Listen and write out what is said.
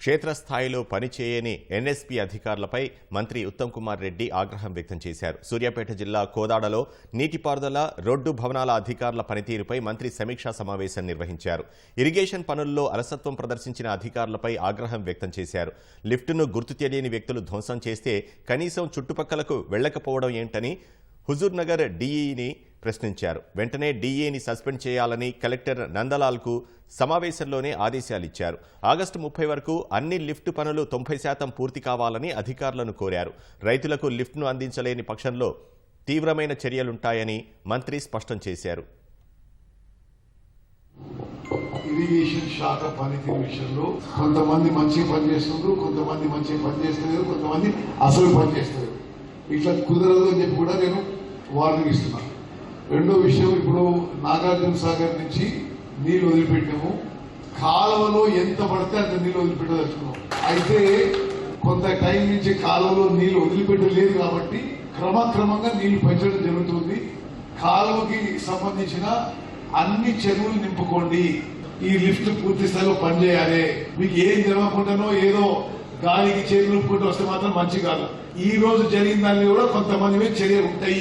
క్షేత్రస్థాయిలో పనిచేయని ఎన్ఎస్పీ అధికారులపై మంత్రి ఉత్తమ్ కుమార్ రెడ్డి ఆగ్రహం వ్యక్తం చేశారు. సూర్యాపేట జిల్లా కోదాడలో నీటిపారుదల రోడ్డు భవనాల అధికారుల పనితీరుపై మంత్రి సమీక్షా సమావేశం నిర్వహించారు. ఇరిగేషన్ పనుల్లో అలసత్వం ప్రదర్శించిన అధికారులపై ఆగ్రహం వ్యక్తం చేశారు. లిఫ్టును గుర్తు తెలియని వ్యక్తులు ధ్వంసం చేస్తే కనీసం చుట్టుపక్కలకు వెళ్ళకపోవడం ఏంటని హుజూర్నగర్ డీఈని ప్రశ్నించారు. వెంటనే డీఏని సస్పెండ్ చేయాలని కలెక్టర్ నందలాల్కు సమావేశంలోనే ఆదేశాలిచ్చారు. ఆగస్టు ముప్పై వరకు అన్ని లిఫ్ట్ పనులు తొంభై శాతం పూర్తి కావాలని అధికారులను కోరారు. రైతులకు లిఫ్ట్ను అందించలేని పక్షంలో తీవ్రమైన చర్యలుంటాయని మంత్రి స్పష్టం చేశారు. ఇరిగేషన్ శాఖ పనితీరు విషయంలో కొంతమంది మంచి పని చేస్తున్నారు కొంతమంది మంచి పని చేస్తున్నారు కొంతమంది అసలు పని చేస్తున్నారు ఇట్లా కుదరదు అని చెప్పి కూడా నేను వార్నింగ్ ఇస్తున్నాను రెండో విషయం ఇప్పుడు నాగార్జున సాగర్ నుంచి నీళ్ళు వదిలిపెట్టాము. కాలువలో ఎంత పడితే అంత నీళ్ళు వదిలిపెట్టదలుచుకున్నాం. అయితే కొంత టైం నుంచి కాలువలో నీళ్ళు వదిలిపెట్టలేదు కాబట్టి క్రమక్రమంగా నీళ్ళు పెంచడం జరుగుతుంది. కాలువకి సంబంధించిన అన్ని చెరువులు నింపుకోండి. ఈ లిఫ్ట్ పూర్తి స్థాయిలో పనిచేయాలి. మీకు ఏం జరగకుండానో ఏదో గాలికి చేతులు వస్తే మాత్రం మంచి కాదు. ఈ రోజు జరిగిన దాన్ని కూడా కొంతమంది మీద చర్యలు ఉంటాయి.